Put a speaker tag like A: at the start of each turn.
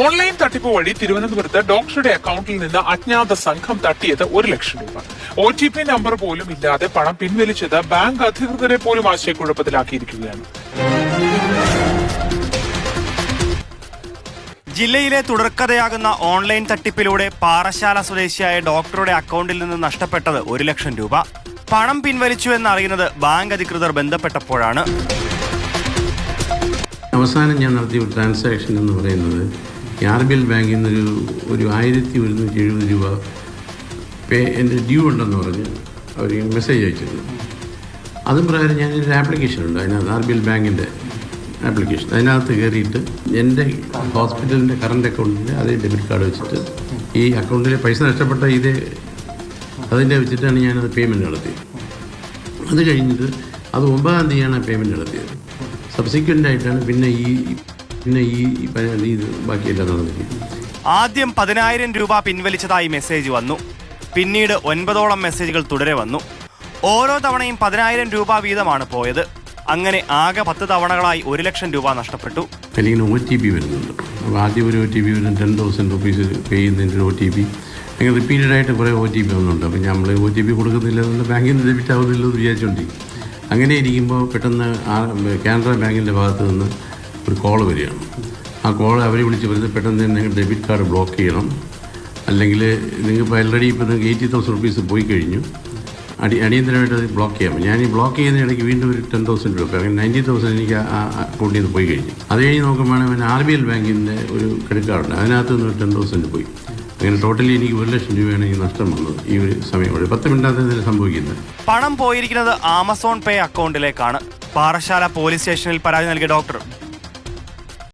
A: Online തട്ടിപ്പ് വഴി തിരുവനന്തപുരത്ത് ഡോക്ടറുടെ അക്കൗണ്ടിൽ നിന്ന് അജ്ഞാത സംഘം തട്ടിയത് ഒരു ലക്ഷം രൂപ. ഒ ടി പി നമ്പർ പോലും ഇല്ലാതെ പണം പിൻവലിച്ചത് ബാങ്ക് അധികൃതരെ പോലും ആശയക്കുഴപ്പത്തിലാക്കിയിരിക്കുകയാണ്.
B: ജില്ലയിലെ തുടർക്കഥയാകുന്ന ഓൺലൈൻ തട്ടിപ്പിലൂടെ പാറശാല സ്വദേശിയായ ഡോക്ടറുടെ അക്കൗണ്ടിൽ നിന്ന് നഷ്ടപ്പെട്ടത് ഒരു ലക്ഷം രൂപ. പണം പിൻവലിച്ചു എന്നറിയുന്നത് ബാങ്ക് അധികൃതർ ബന്ധപ്പെട്ടപ്പോഴാണ്.
C: അവസാനം ഞാൻ നടത്തിയ ഒരു ട്രാൻസാക്ഷൻ എന്ന് പറയുന്നത് ആർ ബി എൽ ബാങ്കിൽ നിന്നൊരു ഒരു ആയിരത്തി ഒരുന്നൂറ്റി എഴുപത് രൂപ പേ എന്റെ ഡ്യൂ ഉണ്ടെന്ന് പറഞ്ഞ് അവർ മെസ്സേജ് അയച്ചിരുന്നു. അതും പ്രകാരം ഞാനൊരു ആപ്ലിക്കേഷൻ ഉണ്ട്. അതിനകത്ത് ആർ ബി എൽ ബാങ്കിന്റെ ആപ്ലിക്കേഷൻ. അതിനകത്ത് കയറിയിട്ട് എന്റെ ഹോസ്പിറ്റലിന്റെ കറണ്ട് അക്കൗണ്ടിന്റെ അതേ ഡെബിറ്റ് കാർഡ് വെച്ചിട്ട് ഈ അക്കൗണ്ടിലെ പൈസ നഷ്ടപ്പെട്ട ഇതേ അതിന്റെ വെച്ചിട്ടാണ് ഞാനത് പേയ്മെന്റ് നടത്തിയത്. അത് കഴിഞ്ഞിട്ട് അത് ഒമ്പതാം തീയതിയാണ് പേയ്മെന്റ് നടത്തിയത്. സബ്സിക്വന്റ് ആയിട്ടാണ് പിന്നെ ഈ പിന്നെ ഈ ഇത് ബാക്കിയെല്ലാം നടന്നിരിക്കും.
B: ആദ്യം പതിനായിരം രൂപ പിൻവലിച്ചതായി മെസ്സേജ് വന്നു. പിന്നീട് ഒൻപതോളം മെസ്സേജുകൾ തുടരെ വന്നു. ഓരോ തവണയും പതിനായിരം രൂപ വീതമാണ് പോയത്. അങ്ങനെ ആകെ പത്ത് തവണകളായി ഒരു ലക്ഷം രൂപ നഷ്ടപ്പെട്ടു.
C: അല്ലെങ്കിൽ ഒ ടി പി വരുന്നുണ്ട്. അപ്പോൾ ആദ്യം ഒരു ഒ ടി പി വരുന്നത് ടെൻ തൗസൻഡ് റുപ്പീസ് പേ ചെയ്യുന്നതിന്റെ ഒരു ഒ ടി പി. അങ്ങനെ റിപ്പീറ്റഡ് ആയിട്ട് കുറേ ഒ ടി പി വന്നുണ്ട് അപ്പോൾ നമ്മൾ ഒ ടി പി കൊടുക്കുന്നില്ല എന്നുള്ള ബാങ്കിൽ നിന്ന് ഡെബിറ്റ് ആവുന്നില്ലെന്ന് വിചാരിച്ചുകൊണ്ടിരിക്കും അങ്ങനെ ഇരിക്കുമ്പോൾ പെട്ടെന്ന് ആ കാനറ ബാങ്കിന്റെ ഭാഗത്ത് നിന്ന് ഒരു കോൾ വരികയാണ്. ആ കോൾ അവർ വിളിച്ച് പറയുന്നത് പെട്ടെന്ന് തന്നെ നിങ്ങൾ ഡെബിറ്റ് കാർഡ് ബ്ലോക്ക് ചെയ്യണം. അല്ലെങ്കിൽ നിങ്ങൾക്ക് ഓൾറെഡി ഇപ്പോൾ നിങ്ങൾക്ക് എയ്റ്റി തൗസൻഡ് റുപ്പീസ് പോയി കഴിഞ്ഞു. അടി അടിയന്തരമായിട്ട് അത് ബ്ലോക്ക് ചെയ്യാം ഞാൻ ഈ ബ്ലോക്ക് ചെയ്യുന്ന ഇടയ്ക്ക് വീണ്ടും ഒരു ടെൻ തൗസൻഡ് രൂപ അങ്ങനെ നയന്റി തൗസൻഡ് എനിക്ക് ആ അക്കൗണ്ടിൽ നിന്ന് പോയി കഴിഞ്ഞു. അത് കഴിഞ്ഞ് നോക്കുമ്പോഴാണ് പിന്നെ ആർ ബി എൽ ബാങ്കിന്റെ ഒരു ക്രെഡിറ്റ് കാർഡുണ്ട് അതിനകത്ത് നിന്ന് ടെൻ തൗസൻഡ് പോയി. അങ്ങനെ ടോട്ടലി എനിക്ക് ഒരു ലക്ഷം രൂപയാണ് ഈ നഷ്ടം വന്നത് ഈ ഒരു സമയം കൊണ്ട് പത്ത് മിനിറ്റ് ഇതിൽ സംഭവിക്കുന്നത്
B: പണം പോയിരിക്കുന്നത് ആമസോൺ പേ അക്കൗണ്ടിലേക്കാണ്. പാറശാല പോലീസ് സ്റ്റേഷനിൽ പരാതി നൽകിയ ഡോക്ടർ